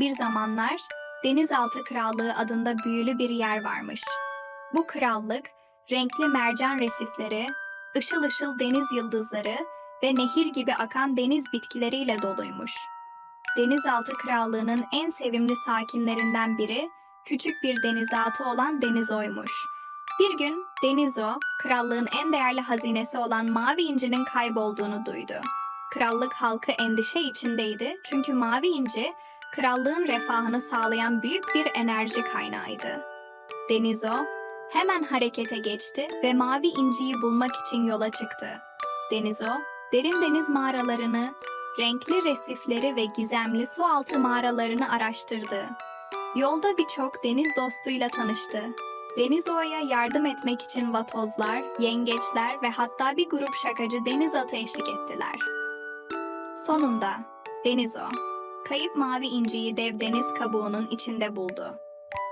Bir zamanlar Denizaltı Krallığı adında büyülü bir yer varmış. Bu krallık renkli mercan resifleri, ışıl ışıl deniz yıldızları ve nehir gibi akan deniz bitkileriyle doluymuş. Denizaltı Krallığı'nın en sevimli sakinlerinden biri küçük bir denizaltı olan Denizo'ymuş. Bir gün Denizo, krallığın en değerli hazinesi olan mavi incinin kaybolduğunu duydu. Krallık halkı endişe içindeydi çünkü mavi inci krallığın refahını sağlayan büyük bir enerji kaynağıydı. Denizo hemen harekete geçti ve mavi inciyi bulmak için yola çıktı. Denizo, derin deniz mağaralarını, renkli resifleri ve gizemli su altı mağaralarını araştırdı. Yolda birçok deniz dostuyla tanıştı. Denizo'ya yardım etmek için vatozlar, yengeçler ve hatta bir grup şakacı deniz atı eşlik ettiler. Sonunda Denizo, kayıp mavi inciyi dev deniz kabuğunun içinde buldu.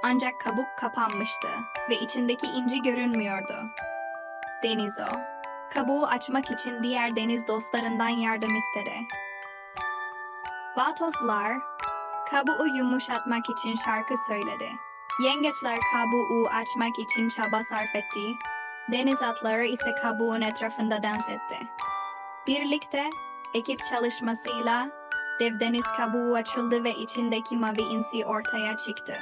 Ancak kabuk kapanmıştı ve içindeki inci görünmüyordu. Denizo, kabuğu açmak için diğer deniz dostlarından yardım istedi. Vatozlar, kabuğu yumuşatmak için şarkı söyledi. Yengeçler kabuğu açmak için çaba sarf etti. Deniz atları ise kabuğun etrafında dans etti. Birlikte ekip çalışmasıyla dev deniz kabuğu açıldı ve içindeki mavi insi ortaya çıktı.